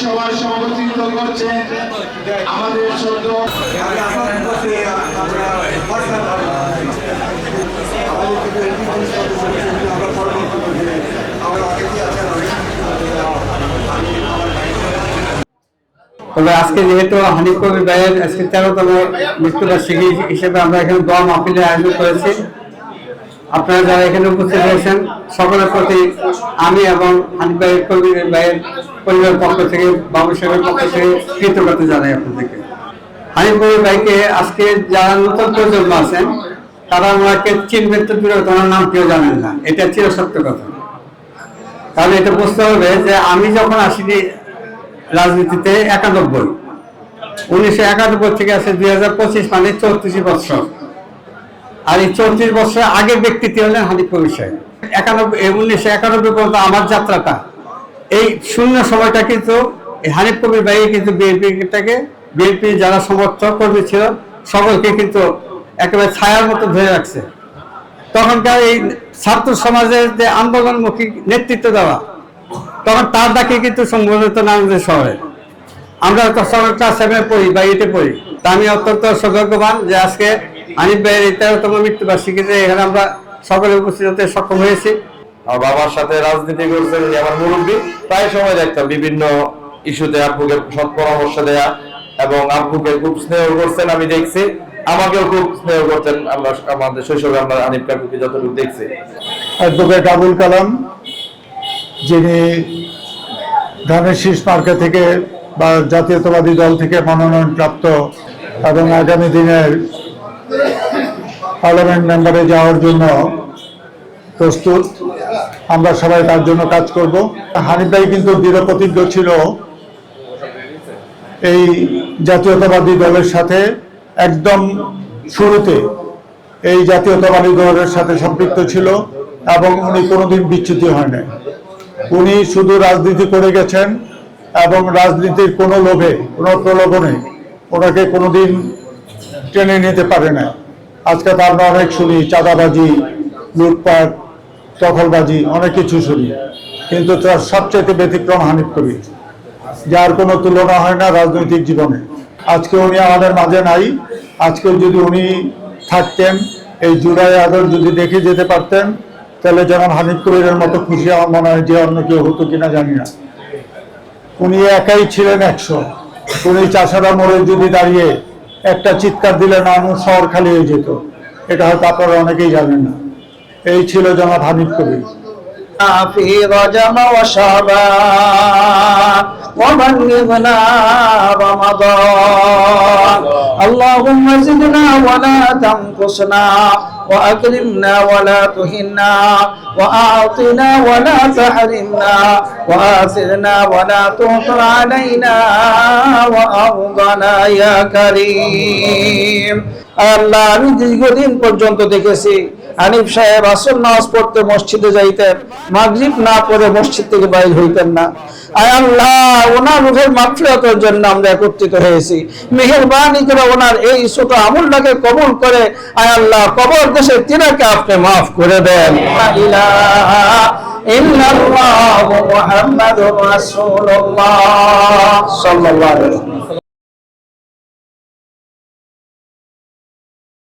সভায় সভাপতিত্ব সদ্য করছি। আমাদের আমার তবে আজকে যেহেতু হানিফ কবির ভাইয়ের আজকে তেরোতম মৃত্যুবার্ষিকী হিসেবে আমরা এখানে দোয়া মাহফিলের আয়োজন করেছি আপনারা যারা এখানে উপস্থিত হয়েছেন সকলের প্রতি আমি এবং হানিফ ভাই কবির ভাইয়ের পরিবারের পক্ষ থেকে, বাবু সাহেবের পক্ষ থেকে কৃতজ্ঞতা জানাই আপনাদেরকে। হানিফ কবির ভাইকে আজকে যারা নতুন প্রজন্ম আছেন, তারা ওনাকে চিনবেন তো দূরে নাম কেউ জানেন না। এটা চির সত্য কথা। তাহলে এটা বুঝতে হবে যে আমি যখন আসিনি রাজনীতিতে একানব্বই, উনিশশো একানব্বই থেকে আছে দুই হাজার পঁচিশ মানে চৌত্রিশ বছর। আর এই চৌত্রিশ বছর আগের ব্যক্তিটি হলেন হানিফ কবির সাহেব। একানব্বই উনিশশো একানব্বই পর্যন্ত আমার যাত্রাটা এই শূন্য সময়টা কিন্তু হানিফ কবির ভাই কিন্তু বিএনপিটাকে, বিএনপি যারা সমর্থক কর্মী ছিল, সকলকে কিন্তু একেবারে ছায়ার মতো ধরে রাখছে। তখনকার এই ছাত্র সমাজের যে আন্দোলনমুখী নেতৃত্ব দেওয়া, তখন তার ডাকে কিন্তু সংগঠিত নারায়ণগঞ্জ শহরে। আমরা তো সবাই ক্লাস সেভেনে পড়ি বা এইটে পড়ি, তা আমি অত্যন্ত সৌভাগ্যবান যে আজকে আনিফ ভাইয়ের এই তেরোতম মৃত্যুবার্ষিকীতে এখানে আমরা সকলে উপস্থিত হতে সক্ষম হয়েছি। আমার বাবার সাথে রাজনীতি করছেন আমার মুরব্বী। প্রায় সময় দেখতাম বিভিন্ন ইস্যুতে আব্বুকে সৎ পরামর্শ দেয়া এবং আব্বুকে খুব স্নেহ করছেন, আমি দেখছি। আমাকেও খুব স্নেহ করতেন আমরা, আমাদের শৈশবে আমরা আনিফ কাকুকে যতটুকু দেখছি। আবুল কালাম, যিনি ধানের শীষ থেকে বা জাতীয়তাবাদী দল থেকে মনোনয়ন প্রাপ্ত এবং আগামী দিনের পার্লামেন্ট মেম্বারে যাওয়ার জন্য প্রস্তুত। আমরা সবাই তার জন্য কাজ করব। হানিফ ভাই কিন্তু দৃঢ় প্রতিজ্ঞ ছিল এই জাতীয়তাবাদী দলের সাথে একদম শুরুতে। এই জাতীয়তাবাদী দলের সাথে সম্পৃক্ত ছিল এবং উনি কোনোদিন বিচ্যুতি হয় নাই। উনি শুধু রাজনীতি করে গেছেন এবং রাজনীতির কোনো লোভে, কোনো প্রলোভনে ওনাকে কোনোদিন টেনে নিতে পারে না আজকে তো আমরা অনেক শুনি, চাঁদাবাজি, লুটপাট দখলবাজি অনেক কিছু শুনি। কিন্তু তার সবচেয়ে ব্যতিক্রম হানিফ কবির, যার কোনো তুলনা হয় না রাজনৈতিক জীবনে। আজকে উনি আমাদের মাঝে নাই। আজকে যদি উনি থাকতেন, এই জুলাই আদর যদি দেখে যেতে পারতেন, তাহলে যেমন হানিফ কবিরের মতো খুশি আমার মনে হয় যে অন্য কেউ হতো কিনা জানি না। উনি একাই ছিলেন একশো। উনি চাষারা মোড়ে যদি দাঁড়িয়ে একটা চিৎকার দিলে নানু শহর খালি হয়ে যেত। এটা হয়তো আপনারা অনেকেই জানেন না। এই ছিল জনাব হানিফ কবির في رجب وشعبان وبلغنا رمضان اللهم زدنا ولا تنقصنا وأكرمنا ولا تهنا وأعطنا ولا تحرمنا وآثرنا ولا تؤثر علينا وأرضنا يا كريم আল্লাহ আমি দীর্ঘদিন পর্যন্ত দেখেছি হানিফ সাহেব আসর নামাজ পড়তে মসজিদে যাইতেন, মাগরিব না পড়ে মসজিদ থেকে বাইর হইতেন না। আয় আল্লাহ, ওনার রুহের মাফিরাতের জন্য আমরা একত্রিত হয়েছি। মেহেরবানি করে ওনার এই ছোট কবুল করে, আয় আল্লাহ, কবর দেশে তিনাকে আপনি মাফ করে দেন। ইল্লাল্লাহু মুহাম্মাদুর রাসূলুল্লাহ। সাল্লাল্লাহু আলাইহি